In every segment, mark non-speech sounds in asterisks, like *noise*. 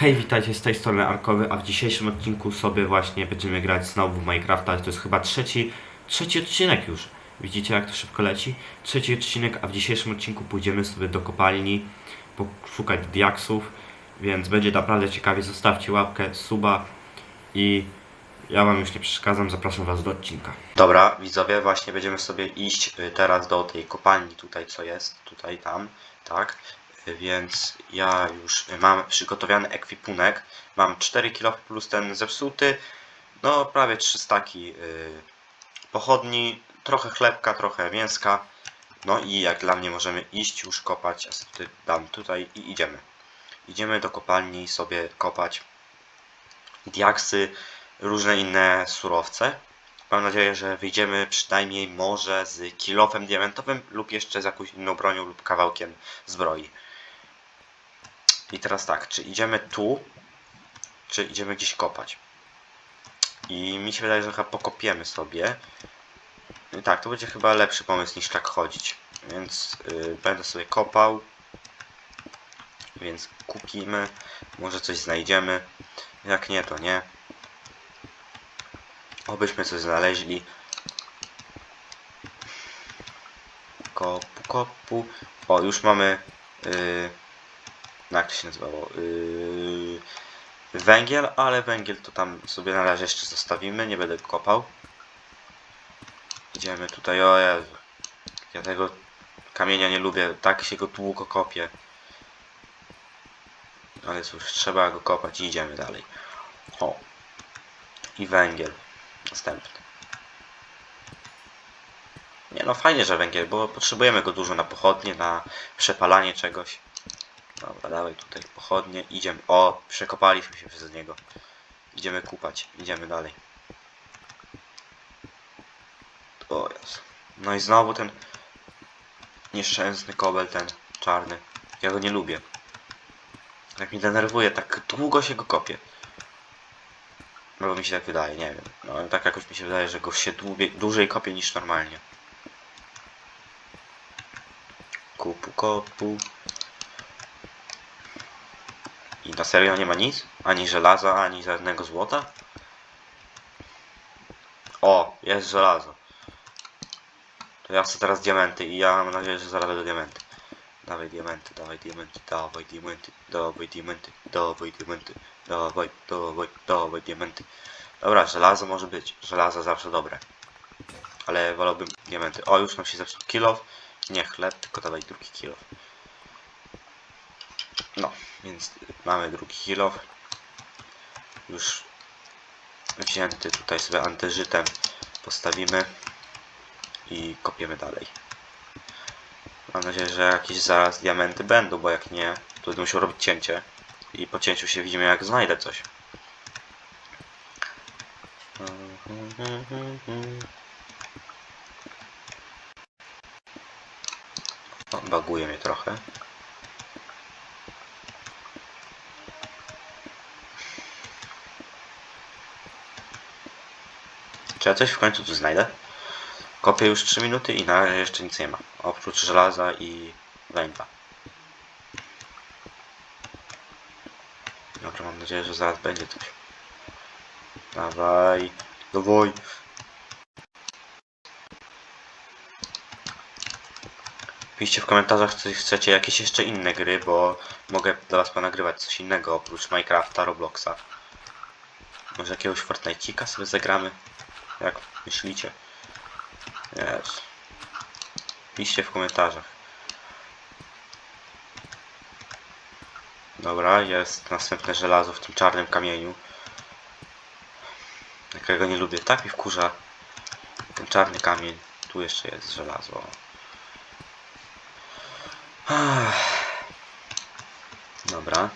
Hej, witajcie z tej strony Arkowy, a w dzisiejszym odcinku sobie właśnie będziemy grać znowu w Minecrafta. To jest chyba trzeci, trzeci odcinek już. Widzicie jak to szybko leci? Trzeci odcinek, a w dzisiejszym odcinku pójdziemy sobie do kopalni poszukać diaksów, więc będzie naprawdę ciekawie. Zostawcie łapkę, suba i ja wam już nie przeszkadzam, zapraszam was do odcinka. Dobra, widzowie, właśnie będziemy sobie iść y, teraz do tej kopalni tutaj, co jest, tutaj, tam, tak? Więc ja już mam przygotowany ekwipunek. Mam 4 kg plus ten zepsuty, no prawie 3 staki y, pochodni, trochę chlebka, trochę mięska. No i jak dla mnie możemy iść już kopać, ja sobie dam tutaj i idziemy. Idziemy do kopalni sobie kopać diaksy, różne inne surowce. Mam nadzieję, że wyjdziemy przynajmniej może z kilofem diamentowym lub jeszcze z jakąś inną bronią lub kawałkiem zbroi. I teraz tak, czy idziemy tu, czy idziemy gdzieś kopać? I mi się wydaje, że chyba pokopiemy sobie. I tak, to będzie chyba lepszy pomysł niż tak chodzić. Więc yy, będę sobie kopał. Więc kupimy, może coś znajdziemy. Jak nie, to nie. Obyśmy coś znaleźli. Kopu, kopu. O, już mamy. Yy, jak to się nazywało? Yy, węgiel, ale węgiel to tam sobie na razie jeszcze zostawimy. Nie będę kopał. Idziemy tutaj. O Jezu. Ja tego kamienia nie lubię. Tak się go długo kopie. Ale cóż, trzeba go kopać i idziemy dalej. O. I węgiel. Następny. Nie no, fajnie, że węgiel, bo potrzebujemy go dużo na pochodnie, na przepalanie czegoś. Dobra, dawaj tutaj pochodnie. Idziemy. O, przekopaliśmy się przez niego. Idziemy kupać. Idziemy dalej. O Jezu. No i znowu ten nieszczęsny kobel, ten czarny. Ja go nie lubię. Jak mi denerwuje, tak długo się go kopie. Albo mi się tak wydaje, nie wiem. No tak jakoś mi się wydaje, że go się dłużej kopie niż normalnie. Kupu kopu. I na serio nie ma nic? Ani żelaza, ani żadnego złota? O, jest żelazo. To ja chcę teraz diamenty i ja mam nadzieję, że zaraz będą diamenty. Dawaj diamenty, dawaj diamenty, dawaj diamenty, dawaj diamenty, dawaj diamenty, dawaj, dawaj, dawaj diamenty. Dobra, żelazo może być. Żelazo zawsze dobre. Ale wolałbym diamenty. O, już nam się zepsuł kilof. Nie chleb, tylko dawaj drugi kilof. Więc mamy drugi kilof. Już wzięty tutaj sobie antyżytem postawimy i kopiemy dalej. Mam nadzieję, że jakieś zaraz diamenty będą, bo jak nie, to będę musiał robić cięcie. I po cięciu się widzimy jak znajdę coś. Baguje mnie trochę. Czy ja coś w końcu tu znajdę? Kopię już 3 minuty i na razie jeszcze nic nie ma. Oprócz żelaza i węgla. Dobra, mam nadzieję, że zaraz będzie coś. Dawaj. Dawaj. Piszcie w komentarzach, czy chcecie jakieś jeszcze inne gry, bo mogę dla was ponagrywać coś innego oprócz Minecrafta, Robloxa. Może jakiegoś Fortnite'ika sobie zagramy? Jak myślicie? Yes. Piszcie w komentarzach. Dobra, jest następne żelazo w tym czarnym kamieniu. Jakiego nie lubię. Tak mi wkurza ten czarny kamień. Tu jeszcze jest żelazo. Dobra.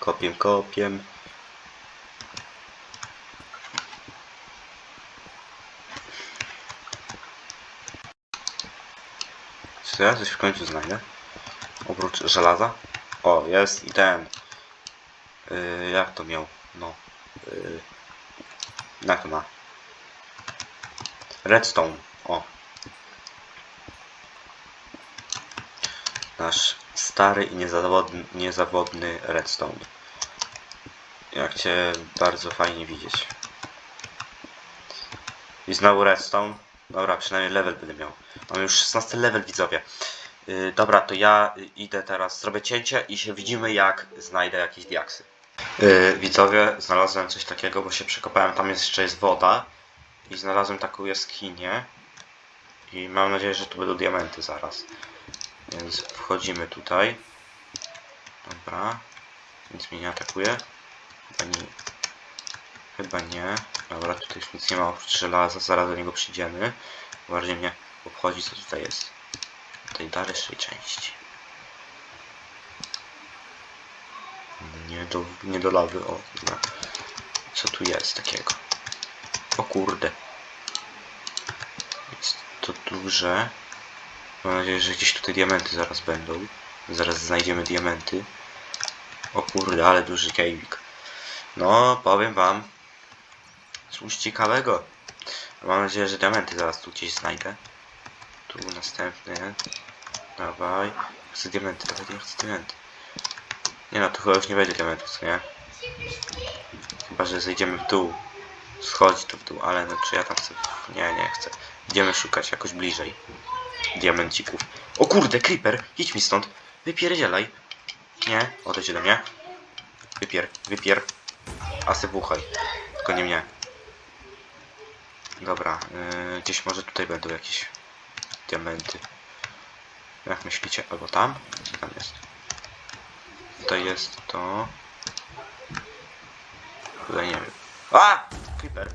Kopiem, kopiem. Czy ja coś w końcu znajdę? Oprócz żelaza? O, jest i ten. Yy, jak to miał? No. Yy, jak to ma? Redstone. O. nasz stary i niezawodny, niezawodny redstone. Jak cię bardzo fajnie widzieć. I znowu redstone. Dobra, przynajmniej level będę miał. Mam już 16 level widzowie. Yy, dobra, to ja y, idę teraz, zrobię cięcie i się widzimy jak znajdę jakieś diaksy. Yy, widzowie, znalazłem coś takiego, bo się przekopałem, tam jeszcze jest woda. I znalazłem taką jaskinię. I mam nadzieję, że tu będą diamenty zaraz. Więc wchodzimy tutaj. Dobra. Nic mnie nie atakuje. Nie. Chyba nie. Dobra, tutaj już nic nie ma oprócz żelaza, zaraz do niego przyjdziemy. Bardziej mnie obchodzi co tutaj jest. W tej dalszej części. Nie do, nie do lawy, o. Dobra. Co tu jest takiego? O kurde. Jest to duże. Mam nadzieję, że gdzieś tutaj diamenty zaraz będą. Zaraz znajdziemy diamenty. O kurde, ale duży kejwik. No, powiem wam. Coś ciekawego. Mam nadzieję, że diamenty zaraz tu gdzieś znajdę. Tu następny. Dawaj. Chcę diamenty, dawaj, ja chcę diamenty. Nie no, tu chyba już nie będzie diamentów, co nie? Chyba, że zejdziemy w dół. Schodzi tu w dół, ale no czy ja tam chcę... Nie, nie chcę. Idziemy szukać jakoś bliżej. Diamencików. O kurde, creeper! Idź mi stąd. Wypierdzielaj. Nie, odejdź do mnie. Wypier, wypier. A se wuchaj. Tylko nie mnie. Dobra, yy, gdzieś może tutaj będą jakieś diamenty. Jak myślicie? Albo tam? Tam jest? Tutaj jest to. Tutaj nie wiem. A! Creeper.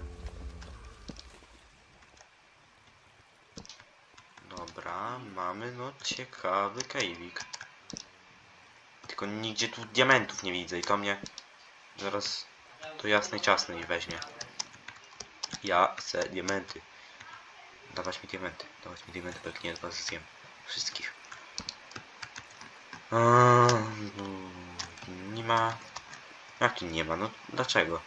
Dobra, mamy no ciekawy kejwik. Tylko nigdzie tu diamentów nie widzę i to mnie zaraz do jasnej ciasnej weźmie. Ja chcę diamenty. Dawać mi diamenty. Dawać mi diamenty, bo jak nie, was zjem. Wszystkich. Eee, nie ma... Jak tu nie ma? No dlaczego?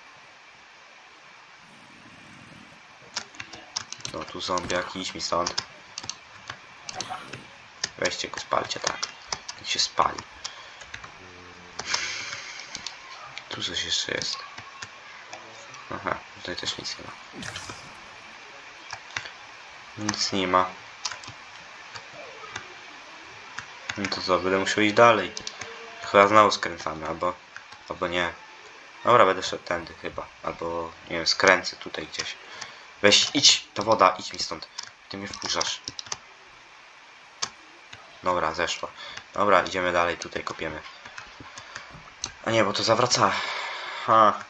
No tu zombiak, idź mi stąd. Weźcie go, spalcie, tak. Niech się spali. Tu coś jeszcze jest. Tutaj też nic nie ma. Nic nie ma. No to co, będę musiał iść dalej. Chyba znowu skręcamy, albo... Albo nie. Dobra, będę szedł tędy chyba. Albo, nie wiem, skręcę tutaj gdzieś. Weź, idź, to woda, idź mi stąd. Ty mnie wkurzasz. Dobra, zeszła. Dobra, idziemy dalej, tutaj kopiemy. A nie, bo to zawraca. Ha.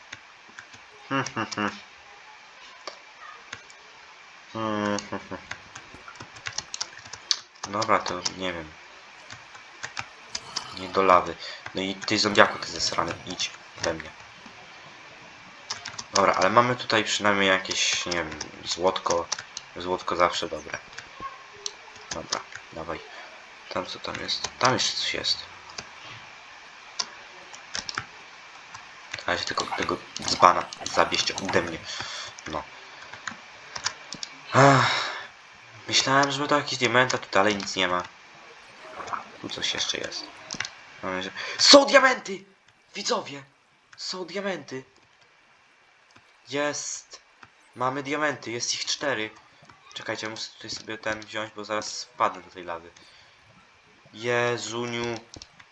*laughs* Dobra, to nie wiem. Nie do lawy. No i ty zombiaku ty zesrany, idź we mnie. Dobra, ale mamy tutaj przynajmniej jakieś, nie wiem, złotko. Złotko zawsze dobre. Dobra, dawaj. Tam co tam jest? Tam jeszcze coś jest. Się tylko tego dzbana zabieźcie ode mnie. No. Ach, myślałem, że to jakieś diamenta, tu dalej nic nie ma. Tu coś jeszcze jest. Są diamenty! Widzowie! Są diamenty! Jest! Mamy diamenty, jest ich cztery. Czekajcie, muszę tutaj sobie ten wziąć, bo zaraz spadnę do tej lawy. Jezuniu,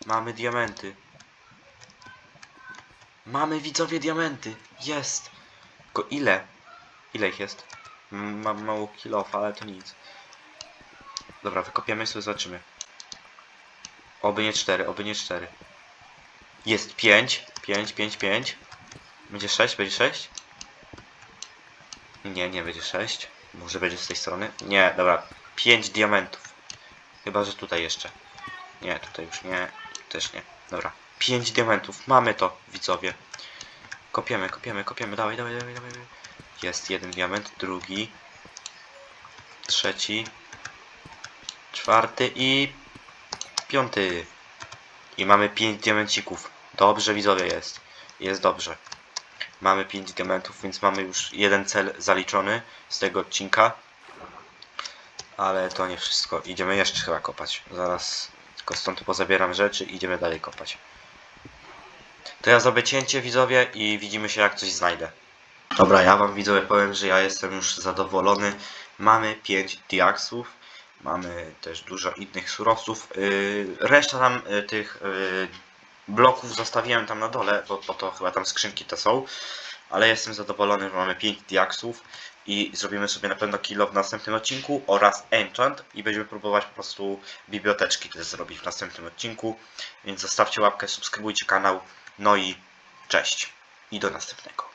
mamy diamenty. Mamy widzowie diamenty. Jest. Tylko ile? Ile ich jest? Mam mało kilof, ale to nic. Dobra, wykopiemy sobie, zobaczymy. Oby nie cztery, oby nie cztery. Jest pięć, pięć, pięć, pięć. Będzie sześć, będzie sześć? Nie, nie będzie sześć. Może będzie z tej strony? Nie, dobra. Pięć diamentów. Chyba, że tutaj jeszcze. Nie, tutaj już nie. Też nie. Dobra. Pięć diamentów. Mamy to, widzowie. Kopiemy, kopiemy, kopiemy. Dawaj, dawaj, dawaj, dawaj. Jest jeden diament, drugi. Trzeci. Czwarty i... Piąty. I mamy pięć diamencików. Dobrze, widzowie, jest. Jest dobrze. Mamy pięć diamentów, więc mamy już jeden cel zaliczony z tego odcinka. Ale to nie wszystko. Idziemy jeszcze chyba kopać. Zaraz Tylko stąd pozabieram rzeczy i idziemy dalej kopać. To ja zrobię cięcie widzowie i widzimy się jak coś znajdę. Dobra, ja wam widzowie powiem, że ja jestem już zadowolony. Mamy 5 diaksów, mamy też dużo innych surowców. Yy, reszta tam yy, tych yy, bloków zostawiłem tam na dole, bo po to chyba tam skrzynki te są. Ale jestem zadowolony, że mamy 5 diaksów i zrobimy sobie na pewno kilo w następnym odcinku oraz enchant i będziemy próbować po prostu biblioteczki też zrobić w następnym odcinku. Więc zostawcie łapkę, subskrybujcie kanał. No i cześć i do następnego.